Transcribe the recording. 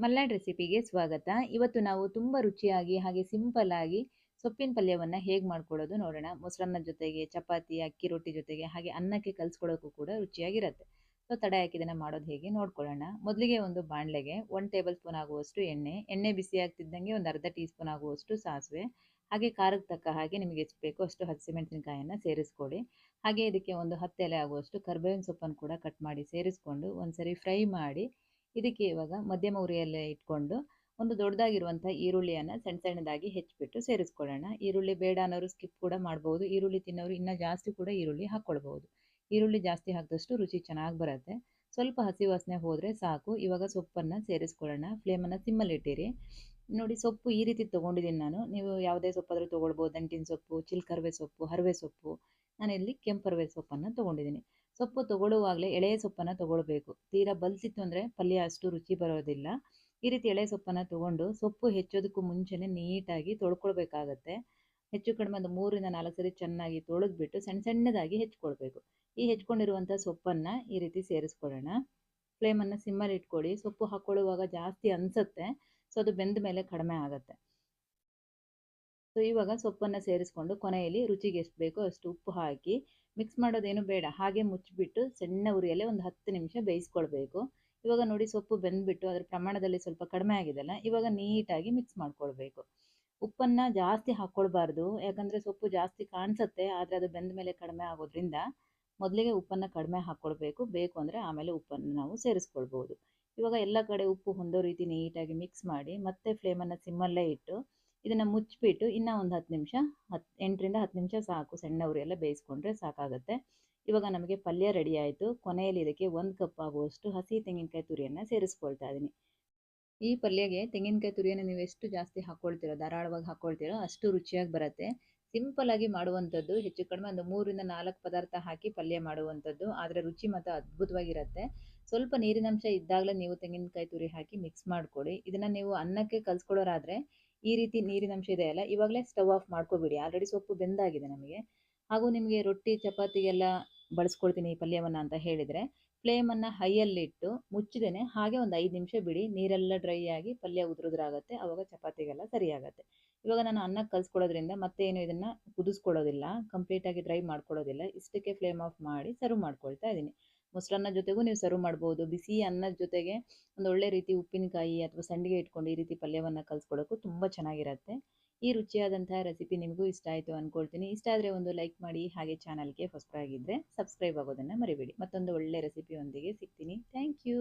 ಮಲ್ನಾಡ್ ರೆಸಿಪಿಗೆ ಸ್ವಾಗತ. ಇವತ್ತು ನಾವು ತುಂಬ ರುಚಿಯಾಗಿ ಹಾಗೆ ಸಿಂಪಲ್ ಆಗಿ ಸೊಪ್ಪಿನ ಪಲ್ಯವನ್ನು ಹೇಗೆ ಮಾಡ್ಕೊಳ್ಳೋದು ನೋಡೋಣ. ಮೊಸರನ್ನ ಜೊತೆಗೆ, ಚಪಾತಿ, ಅಕ್ಕಿ ರೊಟ್ಟಿ ಜೊತೆಗೆ ಹಾಗೆ ಅನ್ನಕ್ಕೆ ಕಲಿಸ್ಕೊಳ್ಳೋಕ್ಕೂ ಕೂಡ ರುಚಿಯಾಗಿರುತ್ತೆ. ಸೊ, ತಡೆ ಹಾಕಿದನ್ನು ಮಾಡೋದು ಹೇಗೆ ನೋಡ್ಕೊಳ್ಳೋಣ. ಮೊದಲಿಗೆ ಒಂದು ಬಾಣಲೆಗೆ ಒನ್ ಟೇಬಲ್ ಸ್ಪೂನ್ ಆಗುವಷ್ಟು ಎಣ್ಣೆ ಎಣ್ಣೆ ಬಿಸಿ ಆಗ್ತಿದ್ದಂಗೆ ಒಂದು ಅರ್ಧ ಟೀ ಸ್ಪೂನ್ ಆಗುವಷ್ಟು ಸಾಸಿವೆ, ಹಾಗೆ ಖಾರಕ್ಕೆ ತಕ್ಕ ಹಾಗೆ ನಿಮಗೆ ಎಷ್ಟು ಬೇಕೋ ಅಷ್ಟು ಹಸಿಮೆಣಸಿನಕಾಯನ್ನು ಸೇರಿಸ್ಕೊಡಿ. ಹಾಗೆ ಇದಕ್ಕೆ ಒಂದು ಹತ್ತು ಎಲೆ ಆಗುವಷ್ಟು ಕರ್ಬೇವಿನ ಸೊಪ್ಪನ್ನು ಕೂಡ ಕಟ್ ಮಾಡಿ ಸೇರಿಸ್ಕೊಂಡು ಒಂದು ಸರಿ ಫ್ರೈ ಮಾಡಿ ಇದಕ್ಕೆ ಇವಾಗ ಮಧ್ಯಮ ಉರಿಯಲ್ಲೇ ಇಟ್ಕೊಂಡು ಒಂದು ದೊಡ್ಡದಾಗಿರುವಂಥ ಈರುಳ್ಳಿಯನ್ನು ಸಣ್ಣ ಸಣ್ಣದಾಗಿ ಹೆಚ್ಚಿಬಿಟ್ಟು ಸೇರಿಸ್ಕೊಳ್ಳೋಣ. ಈರುಳ್ಳಿ ಬೇಡ ಅನ್ನೋರು ಸ್ಕಿಪ್ ಕೂಡ ಮಾಡ್ಬೋದು. ಈರುಳ್ಳಿ ತಿನ್ನೋರು ಇನ್ನೂ ಜಾಸ್ತಿ ಕೂಡ ಈರುಳ್ಳಿ ಹಾಕ್ಕೊಳ್ಬೋದು. ಈರುಳ್ಳಿ ಜಾಸ್ತಿ ಹಾಕಿದಷ್ಟು ರುಚಿ ಚೆನ್ನಾಗಿ ಬರುತ್ತೆ. ಸ್ವಲ್ಪ ಹಸಿ ವಾಸನೆ ಹೋದರೆ ಸಾಕು. ಇವಾಗ ಸೊಪ್ಪನ್ನು ಸೇರಿಸ್ಕೊಳ್ಳೋಣ. ಫ್ಲೇಮನ್ನು ಸಿಮ್ಮಲ್ಲಿಟ್ಟಿರಿ ನೋಡಿ ಸೊಪ್ಪು ಈ ರೀತಿ ತೊಗೊಂಡಿದ್ದೀನಿ ನಾನು. ನೀವು ಯಾವುದೇ ಸೊಪ್ಪಾದರೂ ತೊಗೊಳ್ಬೋದು. ದಂಟಿನ ಸೊಪ್ಪು, ಚಿಲ್ಕರ್ವೆ ಸೊಪ್ಪು, ಹರವೆ ಸೊಪ್ಪು. ನಾನಿಲ್ಲಿ ಕೆಂಪರ್ವೆ ಸೊಪ್ಪನ್ನು ತೊಗೊಂಡಿದ್ದೀನಿ. ಸೊಪ್ಪು ತಗೊಳ್ಳುವಾಗಲೇ ಎಳೆಯ ಸೊಪ್ಪನ್ನು ತಗೊಳ್ಬೇಕು. ತೀರಾ ಬಲ್ಸಿತ್ತು ಅಂದರೆ ಪಲ್ಯ ಅಷ್ಟು ರುಚಿ ಬರೋದಿಲ್ಲ. ಈ ರೀತಿ ಎಳೆ ಸೊಪ್ಪನ್ನು ತಗೊಂಡು ಸೊಪ್ಪು ಹೆಚ್ಚೋದಕ್ಕೂ ಮುಂಚೆನೇ ನೀಟಾಗಿ ತೊಳ್ಕೊಳ್ಬೇಕಾಗತ್ತೆ. ಹೆಚ್ಚು ಕಡಿಮೆ ಒಂದು ಮೂರಿಂದ ನಾಲ್ಕು ಸರಿ ಚೆನ್ನಾಗಿ ತೊಳೆದ್ಬಿಟ್ಟು ಸಣ್ಣ ಸಣ್ಣದಾಗಿ ಹೆಚ್ಕೊಳ್ಬೇಕು. ಈ ಹೆಚ್ಕೊಂಡಿರುವಂಥ ಸೊಪ್ಪನ್ನು ಈ ರೀತಿ ಸೇರಿಸ್ಕೊಳ್ಳೋಣ. ಫ್ಲೇಮನ್ನು ಸಿಮ್ಮಲ್ಲಿ ಇಟ್ಕೊಳ್ಳಿ ಸೊಪ್ಪು ಹಾಕ್ಕೊಳ್ಳುವಾಗ ಜಾಸ್ತಿ ಅನಿಸುತ್ತೆ. ಸೊ ಅದು ಬೆಂದ ಮೇಲೆ ಕಡಿಮೆ ಆಗುತ್ತೆ. ಸೊ ಇವಾಗ ಸೊಪ್ಪನ್ನು ಸೇರಿಸ್ಕೊಂಡು ಕೊನೆಯಲ್ಲಿ ರುಚಿಗೆ ಎಷ್ಟು ಬೇಕೋ ಅಷ್ಟು ಉಪ್ಪು ಹಾಕಿ ಮಿಕ್ಸ್ ಮಾಡೋದೇನು ಬೇಡ. ಹಾಗೆ ಮುಚ್ಚಿಬಿಟ್ಟು ಸಣ್ಣ ಉರಿಯಲ್ಲೇ ಒಂದು ಹತ್ತು ನಿಮಿಷ ಬೇಯಿಸ್ಕೊಳ್ಬೇಕು. ಇವಾಗ ನೋಡಿ ಸೊಪ್ಪು ಬೆಂದ್ಬಿಟ್ಟು ಅದರ ಪ್ರಮಾಣದಲ್ಲಿ ಸ್ವಲ್ಪ ಕಡಿಮೆ ಆಗಿದೆಲ್ಲ, ಇವಾಗ ನೀಟಾಗಿ ಮಿಕ್ಸ್ ಮಾಡ್ಕೊಳ್ಬೇಕು. ಉಪ್ಪನ್ನು ಜಾಸ್ತಿ ಹಾಕ್ಕೊಳ್ಬಾರ್ದು. ಯಾಕಂದರೆ ಸೊಪ್ಪು ಜಾಸ್ತಿ ಕಾಣಿಸುತ್ತೆ, ಆದರೆ ಅದು ಬೆಂದ ಮೇಲೆ ಕಡಿಮೆ ಆಗೋದ್ರಿಂದ ಮೊದಲಿಗೆ ಉಪ್ಪನ್ನು ಕಡಿಮೆ ಹಾಕ್ಕೊಳ್ಬೇಕು. ಬೇಕು ಅಂದರೆ ಆಮೇಲೆ ಉಪ್ಪನ್ನು ನಾವು ಸೇರಿಸ್ಕೊಳ್ಬೋದು. ಇವಾಗ ಎಲ್ಲ ಕಡೆ ಉಪ್ಪು ಹೊಂದೋ ರೀತಿ ನೀಟಾಗಿ ಮಿಕ್ಸ್ ಮಾಡಿ ಮತ್ತೆ ಫ್ಲೇಮನ್ನು ಸಿಮ್ಮಲ್ಲೇ ಇಟ್ಟು ಇದನ್ನು ಮುಚ್ಚಿಬಿಟ್ಟು ಇನ್ನೂ ಒಂದು ಹತ್ತು ನಿಮಿಷ, ಹತ್ತು, ಎಂಟರಿಂದ ಹತ್ತು ನಿಮಿಷ ಸಾಕು. ಸಣ್ಣ ಉರಿಯೆಲ್ಲ ಬೇಯಿಸ್ಕೊಂಡ್ರೆ ಸಾಕಾಗುತ್ತೆ. ಇವಾಗ ನಮಗೆ ಪಲ್ಯ ರೆಡಿ ಆಯಿತು. ಕೊನೆಯಲ್ಲಿ ಇದಕ್ಕೆ ಒಂದು ಕಪ್ ಆಗುವಷ್ಟು ಹಸಿ ತೆಂಗಿನಕಾಯಿ ತುರಿಯನ್ನು ಸೇರಿಸ್ಕೊಳ್ತಾ ಇದ್ದೀನಿ ಈ ಪಲ್ಯಗೆ ತೆಂಗಿನಕಾಯಿ ತುರಿಯನ್ನು ನೀವು ಎಷ್ಟು ಜಾಸ್ತಿ ಹಾಕ್ಕೊಳ್ತೀರೋ ಧಾರಾಳವಾಗಿ ಹಾಕ್ಕೊಳ್ತೀರೋ ಅಷ್ಟು ರುಚಿಯಾಗಿ ಬರುತ್ತೆ. ಸಿಂಪಲ್ ಆಗಿ ಮಾಡುವಂಥದ್ದು, ಹೆಚ್ಚು ಕಡಿಮೆ ಒಂದು ಮೂರಿಂದ ನಾಲ್ಕು ಪದಾರ್ಥ ಹಾಕಿ ಪಲ್ಯ ಮಾಡುವಂಥದ್ದು, ಆದರೆ ರುಚಿ ಮಾತ್ರ ಅದ್ಭುತವಾಗಿರುತ್ತೆ. ಸ್ವಲ್ಪ ನೀರಿನಂಶ ಇದ್ದಾಗಲೇ ನೀವು ತೆಂಗಿನಕಾಯಿ ತುರಿ ಹಾಕಿ ಮಿಕ್ಸ್ ಮಾಡಿಕೊಡಿ. ಇದನ್ನು ನೀವು ಅನ್ನಕ್ಕೆ ಕಲಿಸ್ಕೊಳ್ಳೋರಾದರೆ ಈ ರೀತಿ ನೀರಿನಂಶ ಇದೆಯಲ್ಲ ಇವಾಗಲೇ ಸ್ಟವ್ ಆಫ್ ಮಾಡ್ಕೋಬಿಡಿ. ಆಲ್ರೆಡಿ ಸೊಪ್ಪು ಬೆಂದಾಗಿದೆ ನಮಗೆ. ಹಾಗೂ ನಿಮಗೆ ರೊಟ್ಟಿ, ಚಪಾತಿಗೆಲ್ಲ ಬಳಸ್ಕೊಳ್ತೀನಿ ಈ ಪಲ್ಯವನ್ನು ಅಂತ ಹೇಳಿದರೆ, ಫ್ಲೇಮನ್ನು ಹೈಯಲ್ಲಿಟ್ಟು ಮುಚ್ಚಿದೇನೆ ಹಾಗೆ ಒಂದು ಐದು ನಿಮಿಷ ಬಿಡಿ. ನೀರೆಲ್ಲ ಡ್ರೈ ಆಗಿ ಪಲ್ಯ ಉದುರುದ್ರಾಗುತ್ತೆ ಆವಾಗ ಚಪಾತಿಗೆಲ್ಲ ಸರಿಯಾಗುತ್ತೆ. ಇವಾಗ ನಾನು ಅನ್ನಕ್ಕೆ ಕಲಿಸ್ಕೊಳ್ಳೋದ್ರಿಂದ ಮತ್ತೆ ಏನು ಇದನ್ನು ಕುದಿಸ್ಕೊಳ್ಳೋದಿಲ್ಲ ಕಂಪ್ಲೀಟಾಗಿ ಡ್ರೈ ಮಾಡ್ಕೊಳ್ಳೋದಿಲ್ಲ ಇಷ್ಟಕ್ಕೆ ಫ್ಲೇಮ್ ಆಫ್ ಮಾಡಿ ಸರ್ವ್ ಮಾಡ್ಕೊಳ್ತಾ ಇದ್ದೀನಿ. ಮೊಸರನ್ನ ಜೊತೆಗೂ ನೀವು ಸರ್ವ್ ಮಾಡ್ಬೋದು. ಬಿಸಿ ಅನ್ನದ ಜೊತೆಗೆ ಒಂದು ಒಳ್ಳೆ ರೀತಿ ಉಪ್ಪಿನಕಾಯಿ ಅಥವಾ ಸಂಡಿಗೆ ಇಟ್ಕೊಂಡು ಈ ರೀತಿ ಪಲ್ಯವನ್ನು ಕಲಿಸ್ಕೊಳ್ಳೋಕ್ಕೂ ತುಂಬ ಚೆನ್ನಾಗಿರುತ್ತೆ. ಈ ರುಚಿಯಾದಂತಹ ರೆಸಿಪಿ ನಿಮಗೂ ಇಷ್ಟ ಆಯಿತು ಅಂದ್ಕೊಳ್ತೀನಿ ಇಷ್ಟ ಆದರೆ ಒಂದು ಲೈಕ್ ಮಾಡಿ, ಹಾಗೆ ಚಾನಲ್ಗೆ ಹೊಸಬರಾಗಿದ್ದರೆ ಸಬ್ಸ್ಕ್ರೈಬ್ ಆಗೋದನ್ನು ಮರಿಬೇಡಿ. ಮತ್ತೊಂದು ಒಳ್ಳೆ ರೆಸಿಪಿಯೊಂದಿಗೆ ಸಿಗ್ತೀನಿ. Thank you